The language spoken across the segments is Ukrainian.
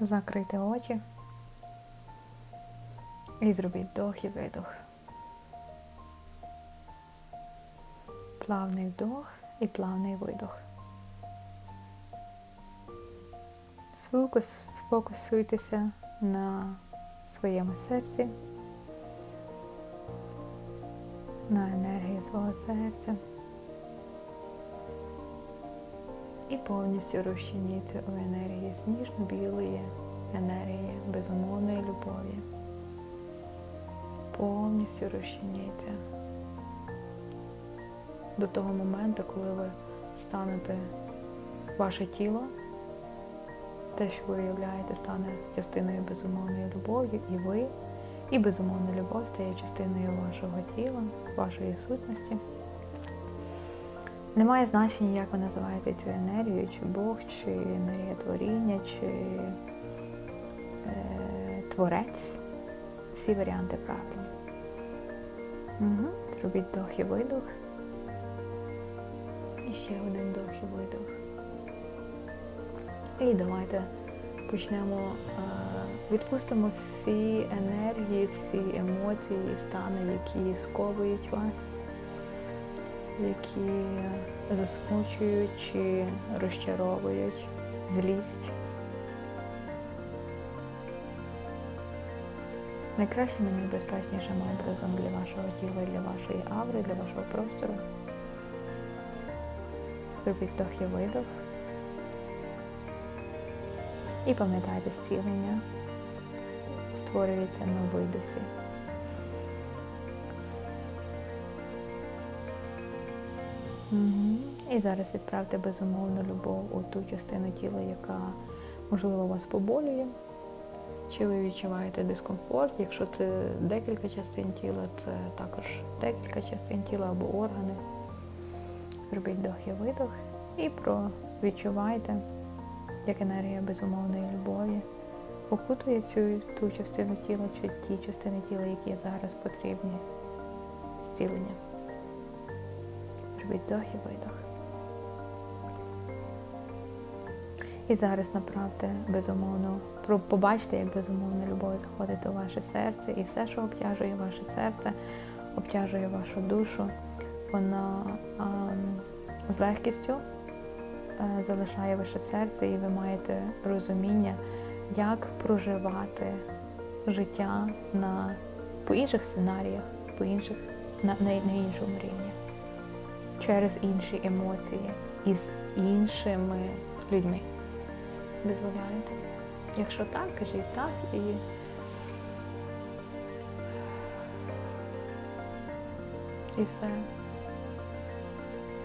Закрийте очі і зробіть вдох і видох. Плавний вдох і плавний видох. Сфокус, сфокусуйтеся на своєму серці, на енергії свого серця і повністю розчиніться у енергії сніжно-білої енергії безумовної любові. Повністю розчиніться до того моменту, коли ви станете ваше тіло, те, що ви уявляєте, стане частиною безумовної любові, і ви, і безумовна любов стає частиною вашого тіла, вашої сутності. Немає значення, як ви називаєте цю енергію, чи Бог, чи енергія творіння, чи е, творець. Всі варіанти правильні. Угу. Зробіть вдох і видох. І ще один вдох і видох. І давайте почнемо, е, відпустимо всі енергії, всі емоції, стани, які сковують вас, які засмучують чи розчаровують злість. Найкращим і найбезпечнішим образом для вашого тіла, для вашої аври, для вашого простору. Зробіть вдох і видох. І пам'ятайте, зцілення створюється на видосі. Угу. І зараз відправте безумовну любов у ту частину тіла, яка, можливо, вас поболює. Чи ви відчуваєте дискомфорт? Якщо це декілька частин тіла, це також декілька частин тіла або органи. Зробіть вдох і видох і відчувайте, як енергія безумовної любові окутує цю ту частину тіла чи ті частини тіла, які зараз потрібні зцілення. Вдох і видох. І зараз направте безумовно, побачте, як безумовна любов заходить у ваше серце, і все, що обтяжує ваше серце, обтяжує вашу душу, воно а, з легкістю а, залишає ваше серце, і ви маєте розуміння, як проживати життя на, по інших сценаріях, по інших, на, на, на іншому рівні, через інші емоції і з іншими людьми. Дозволяєте? Якщо так, кажіть так і і все.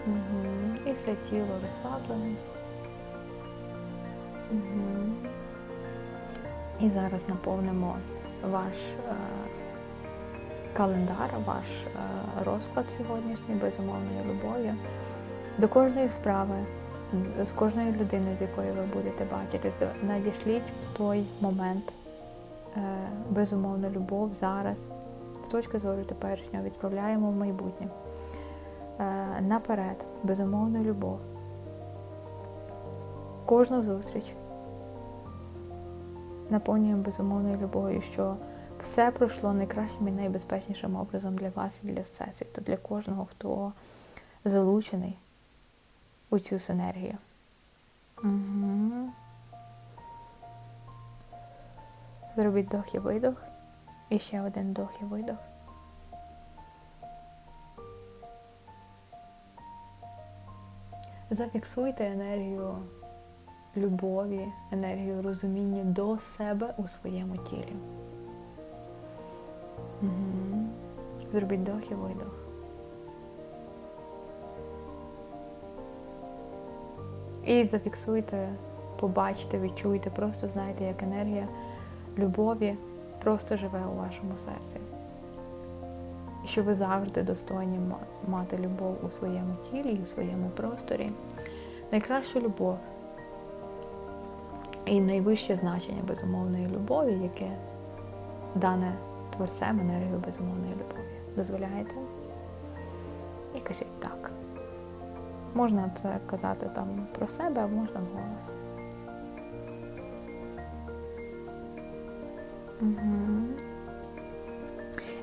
Угу. І все тіло розслаблене. Угу. І зараз наповнимо ваш е, календар, ваш е, розклад сьогоднішній безумовною любов'ю до кожної справи з кожної людини, з якою ви будете бачити, надішліть в той момент е, безумовну любов зараз. З точки зору теперішнього відправляємо в майбутнє. Е, наперед, безумовну любов. Кожну зустріч наповнюємо безумовною любов'ю, що все пройшло найкращим і найбезпечнішим образом для вас і для всесвіту, для кожного, хто залучений у цю синергію. Угу. Зробіть вдох і видох. І ще один вдох і видох. Зафіксуйте енергію любові, енергію розуміння до себе у своєму тілі. Угу. Зробіть вдох і видох. І зафіксуйте, побачте, відчуйте, просто знайте, як енергія любові просто живе у вашому серці. І що ви завжди достойні мати любов у своєму тілі, у своєму просторі. Найкращу любов і найвище значення безумовної любові, яке дане творцем енергію безумовної любові. Дозволяєте? І кажіть так. Можна це казати там про себе, а можна голос. Угу.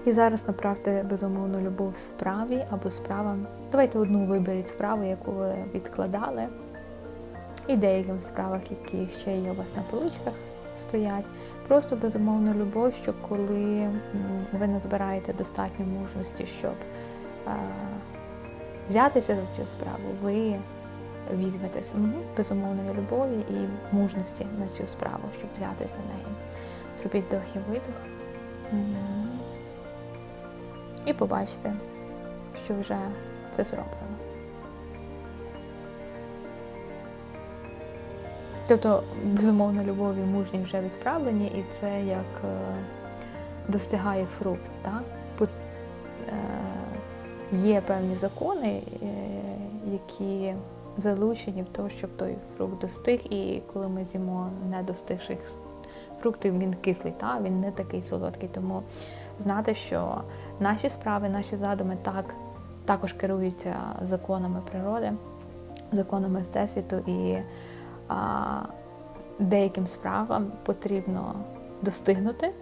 І зараз направте безумовну любов справі або справам. Давайте одну виберіть справу, яку ви відкладали, і деяким справах, які ще є у вас на поличках, стоять. Просто безумовну любов, що коли ви назбираєте достатньо мужності, щоб е, взятися за цю справу, ви візьметеся безумовної любові і мужності на цю справу, щоб взятися неї. Зробіть вдох і видох. І побачите, що вже це зроблено. Тобто, безумовно, любов і мужність вже відправлені, і це як е, достигає фрукт. Так? Е, Є певні закони, е, які залучені в те, щоб той фрукт достиг, і коли ми з'їмо недостигших фруктів, він кислий, та? він не такий солодкий. Тому знати, що наші справи, наші задуми так, також керуються законами природи, законами Всесвіту, і деяким справам потрібно достигнути.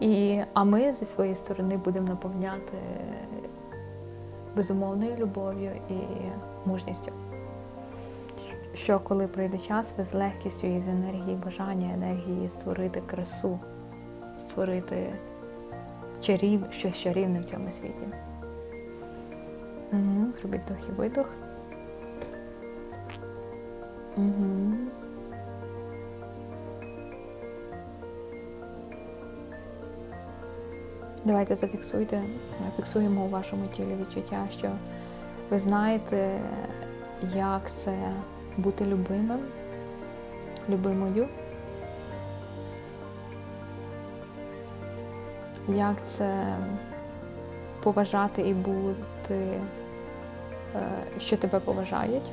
І, а ми зі своєї сторони будемо наповняти безумовною любов'ю і мужністю. Що коли прийде час, ви з легкістю і з енергії бажання, енергії створити красу, створити чарів, щось чарівне в цьому світі. Угу. Зробіть вдох і видох. Угу. Давайте зафіксуйте, фіксуємо у вашому тілі відчуття, що ви знаєте, як це бути любимим, любимою, як це поважати і бути, е, що тебе поважають,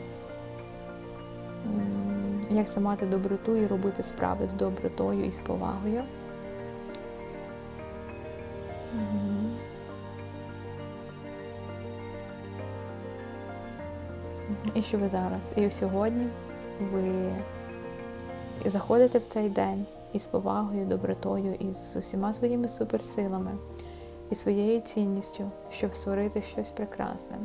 як це мати доброту і робити справи з добротою і з повагою. І що ви зараз? І сьогодні ви заходите в цей день із повагою, добротою, і з усіма своїми суперсилами, і своєю цінністю, щоб створити щось прекрасне.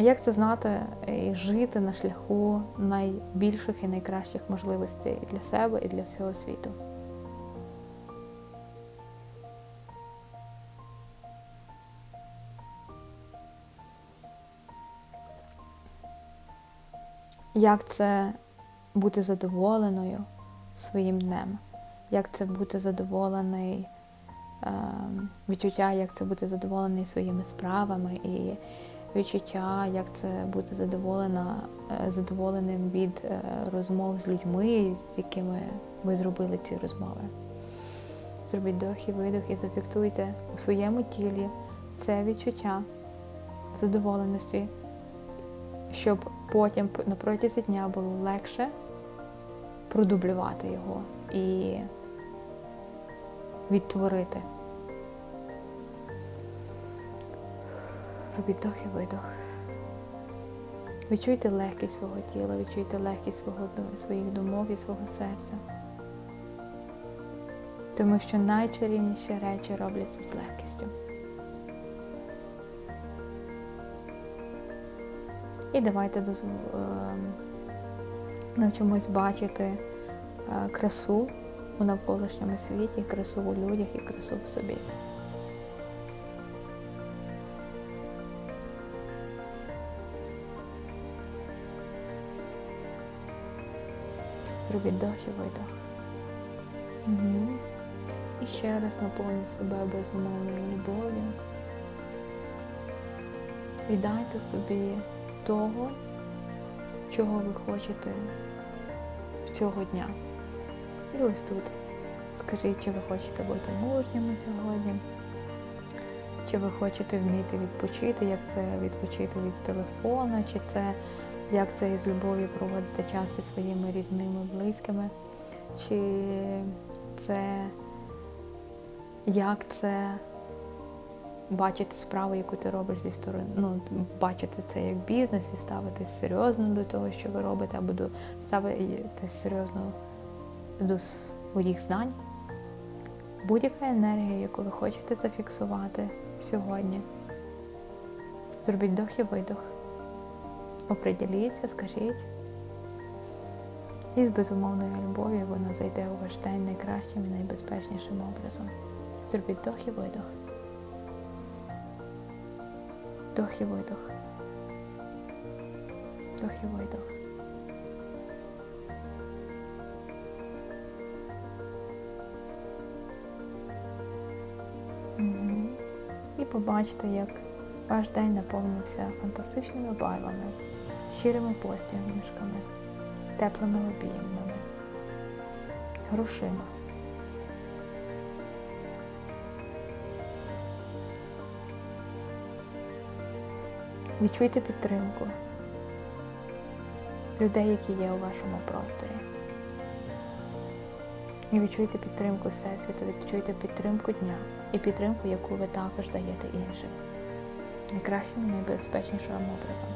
Як це знати і жити на шляху найбільших і найкращих можливостей для себе і для всього світу? Як це бути задоволеною своїм днем? Як це бути задоволений е, відчуття, як це бути задоволений своїми справами, і відчуття, як це бути задоволена, е, задоволеним від е, розмов з людьми, з якими ви зробили ці розмови. Зробіть вдох і видох і зафіксуйте у своєму тілі це відчуття задоволеності, щоб потім на протязі дня було легше продублювати його і відтворити. Робіть вдох і видох. Відчуйте легкість свого тіла, відчуйте легкість свого, своїх думок і свого серця. Тому що найчарівніші речі робляться з легкістю. І давайте ем, навчимось бачити е, красу у навколишньому світі, красу у людях і красу в собі. Робіть вдох і видох. Угу. І ще раз наповніть себе безумовною любов'ю. І дайте собі того, чого ви хочете цього дня. І ось тут. Скажіть, чи ви хочете бути мужніми сьогодні, чи ви хочете вміти відпочити, як це відпочити від телефона, чи це як це із любов'ю проводити час зі своїми рідними, близькими, чи це як це бачити справу, яку ти робиш зі сторони, ну, бачити це як бізнес і ставитись серйозно до того, що ви робите, або до ставитись серйозно до своїх знань, будь-яка енергія, яку ви хочете зафіксувати сьогодні. Зробіть вдох і видох. Оприділіться, скажіть. І з безумовною любов'ю воно зайде у ваш день найкращим і найбезпечнішим образом. Зробіть вдох і видох. Вдох і видох. Вдох і видох. Мгм. І побачите, як ваш день наповнився фантастичними барвами, щирими посмішками, теплими обіймами, грошима. Відчуйте підтримку людей, які є у вашому просторі. І відчуйте підтримку Всесвіту, відчуйте підтримку дня і підтримку, яку ви також даєте іншим. Найкращим і найбезпечнішим образом.